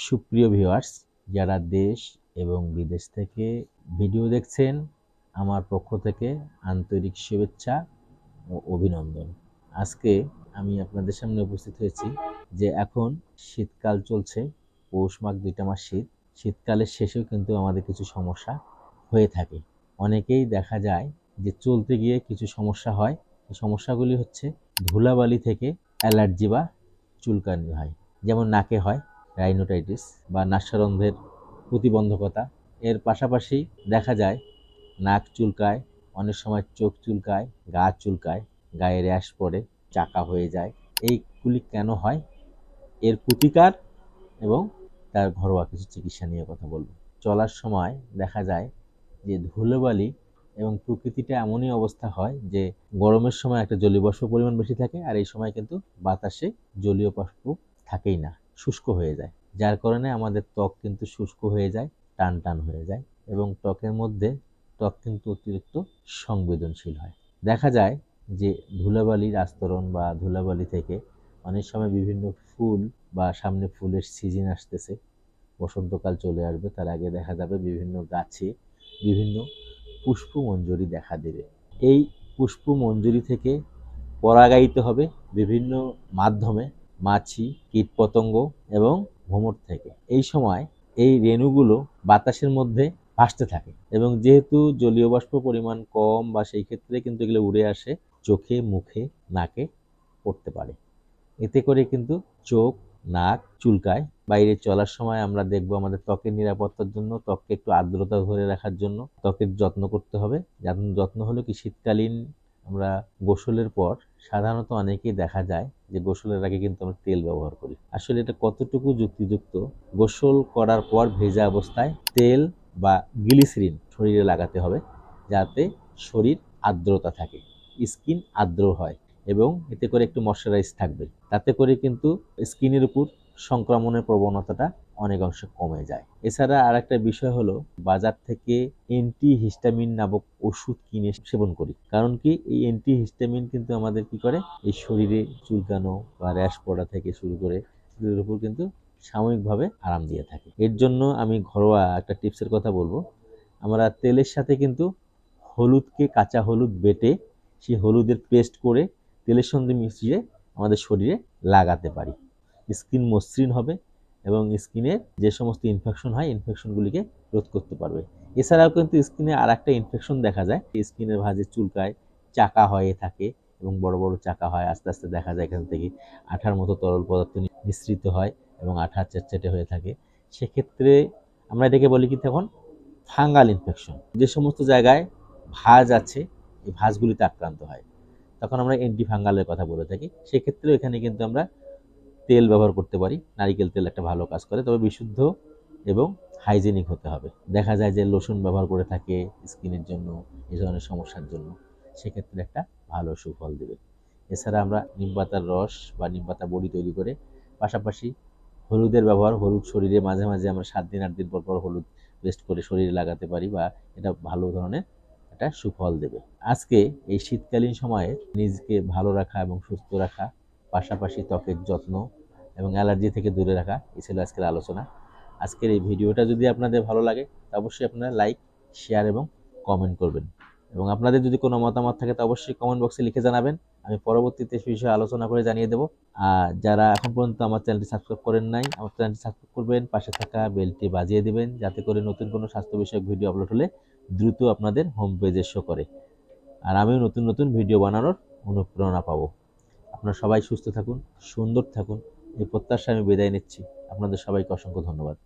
সুপ্রিয় ভিউয়ার্স, যারা দেশ এবং বিদেশ থেকে ভিডিও দেখছেন, আমার পক্ষ থেকে আন্তরিক শুভেচ্ছা ও অভিনন্দন। আজকে আমি আপনাদের সামনে উপস্থিত হয়েছি যে এখন শীতকাল চলছে, পৌষ মাঘ দুইটা মাস শীত। শীতকালের শেষেও কিন্তু আমাদের কিছু সমস্যা হয়ে থাকে। অনেকেই দেখা যায় যে চলতে গিয়ে কিছু সমস্যা হয়। সমস্যাগুলি হচ্ছে ধুলাবালি থেকে অ্যালার্জি বা চুলকানি হয়। যেমন নাকে হয় রাইনোটাইটিস বা নাসারন্ধ্রের প্রতিবন্ধকতা। এর পাশাপাশি দেখা যায় নাক চুলকায়, অনেক সময় চোখ চুলকায়, গা চুলকায়, গায়ে র্যাশ পড়ে, চাকা হয়ে যায়। এইগুলি কেন হয়? এর প্রতিকার এবং তার ঘরোয়া কিছু চিকিৎসা নিয়ে কথা বলব। চলার সময় দেখা যায় যে ধুলোবালি এবং প্রকৃতিটা এমনই অবস্থা হয় যে গরমের সময় একটা জলীয় বাষ্প পরিমাণ বেশি থাকে আর এই সময় কিন্তু বাতাসে জলীয় বাষ্প থাকেই না। শুষ্ক হয়ে যায়। যার কারণে আমাদের ত্বক কিন্তু শুষ্ক হয়ে যায় টান টান হয়ে যায় এবং ত্বকের মধ্যে ত্বক কিন্তু অতিরিক্ত সংবেদনশীল হয়। দেখা যায় যে ধুলাবালির আস্তরণ বা ধুলাবালি থেকে অনেক সময় বিভিন্ন ফুল বা সামনে ফুলের সিজন আসতেছে, বসন্তকাল চলে আসবে, তার আগে দেখা যাবে বিভিন্ন গাছে বিভিন্ন পুষ্পমঞ্জরি দেখা দেবে। এই পুষ্পমঞ্জরি থেকে পরাগায়িত হবে বিভিন্ন মাধ্যমে মাছি, কীটপতঙ্গ এবং ভ্রমর থেকে। এই সময় এই রেণুগুলো বাতাসের মধ্যে ভাসতে থাকে এবং যেহেতু জলীয় বাষ্প পরিমাণ কম বা সেই ক্ষেত্রে কিন্তু এগুলো উড়ে আসে, চোখে, মুখে, নাকে পড়তে পারে। এতে করে কিন্তু চোখ, নাক চুলকায়। বাইরে চলার সময় আমরা দেখব আমাদের ত্বকের নিরাপত্তার জন্য, ত্বককে একটু আর্দ্রতা ধরে রাখার জন্য ত্বকের যত্ন করতে হবে। যত্ন হলো কি? শীতকালীন আমরা গোসলের পর সাধারণত অনেকেই দেখা যায় যে গোসলের আগে কিন্তু আমরা তেল ব্যবহার করি। আসলে এটা কতটুকু যুক্তিযুক্ত? গোসল করার পর ভেজা অবস্থায় তেল বা গ্লিসিরিন শরীরে লাগাতে হবে যাতে শরীর আর্দ্রতা থাকে, স্কিন আর্দ্র হয় এবং এতে করে একটু ময়শ্চারাইজ থাকবে। তাতে করে কিন্তু স্কিনের উপর সংক্রমণের প্রবণতাটা অনেক অংশে কমে যায়। এছাড়া আর একটা বিষয় হলো, বাজার থেকে এন্টি হিস্টামিন নামক ওষুধ কিনে সেবন করি। কারণ কি, এই এন্টি হিস্টামিন কিন্তু আমাদের কি করে? এই শরীরে চুলকানো বা র্যাশ পড়া থেকে শুরু করে এর উপর কিন্তু সাময়িকভাবে আরাম দিয়ে থাকে। এর জন্য আমি ঘরোয়া একটা টিপসের কথা বলব। আমরা তেলের সাথে কিন্তু হলুদকে কাঁচা হলুদ বেটে সেই হলুদের পেস্ট করে তেলের সঙ্গে মিশিয়ে আমাদের শরীরে লাগাতে পারি। স্কিন মসৃণ হবে এবং স্কিনের যে সমস্ত ইনফেকশন হয় ইনফেকশনগুলিকে রোধ করতে পারবে। এছাড়াও কিন্তু স্কিনে আর একটা ইনফেকশন দেখা যায়। স্কিনের ভাঁজে চুলকায়, চাকা হয়ে থাকে এবং বড় বড় চাকা হয়, আস্তে আস্তে দেখা যায় এখান থেকে। আঠার মতো তরল পদার্থ মিশ্রিত হয় এবং আঠা চেটচেটে হয়ে থাকে। সেক্ষেত্রে আমরা এটাকে বলি কি তখন? ফাঙ্গাল ইনফেকশন যে সমস্ত জায়গায় ভাঁজ আছে, এই ভাঁজগুলিতে আক্রান্ত হয়। তখন আমরা অ্যান্টি ফাঙ্গালের কথা বলে থাকি। সেক্ষেত্রেও এখানে কিন্তু আমরা তেল ব্যবহার করতে পারি, নারিকেল তেল একটা ভালো কাজ করে, তবে বিশুদ্ধ এবং হাইজেনিক হতে হবে। দেখা যায় যে লোশন ব্যবহার করে থাকে স্কিনের জন্য, এই ধরনের সমস্যার জন্য। সেক্ষেত্রে একটা ভালো সুফল দেবে। এছাড়া আমরা নিম পাতার রস বা নিম পাতা বড়ি তৈরি করে, পাশাপাশি হলুদের ব্যবহার, হলুদ শরীরে মাঝে মাঝে আমরা সাত দিন, আট দিন পর পর হলুদ পেস্ট করে শরীরে লাগাতে পারি বা এটা ভালো ধরনের একটা সুফল দেবে। আজকে এই শীতকালীন সময়ে নিজকে ভালো রাখা এবং সুস্থ রাখা পাশাপাশি ত্বকের যত্ন এবং অ্যালার্জি থেকে দূরে রাখা এই ছিল আজকের আলোচনা। আজকের এই ভিডিওটা যদি আপনাদের ভালো লাগে অবশ্যই আপনারা লাইক, শেয়ার এবং কমেন্ট করবেন। এবং আপনাদের যদি কোনো মতামত থাকে, তা অবশ্যই কমেন্ট বক্সে লিখে জানাবেন। আমি পরবর্তীতে সে বিষয়ে আলোচনা করে জানিয়ে দেবো। আর যারা এখন পর্যন্ত আমার চ্যানেলটি সাবস্ক্রাইব করেন নাই, আমার চ্যানেলটি সাবস্ক্রাইব করবেন, পাশে থাকা বেলটি বাজিয়ে দেবেন, যাতে করে নতুন কোনো স্বাস্থ্য বিষয়ক ভিডিও আপলোড হলে দ্রুত আপনাদের হোম পেজে শো করে। আর আমিও নতুন নতুন ভিডিও বানানোর অনুপ্রেরণা পাবো। আপনারা সবাই সুস্থ থাকুন, সুন্দর থাকুন। এই প্রত্যাশা আমি বিদায় নিচ্ছি। আপনাদের সবাইকে অসংখ্য ধন্যবাদ।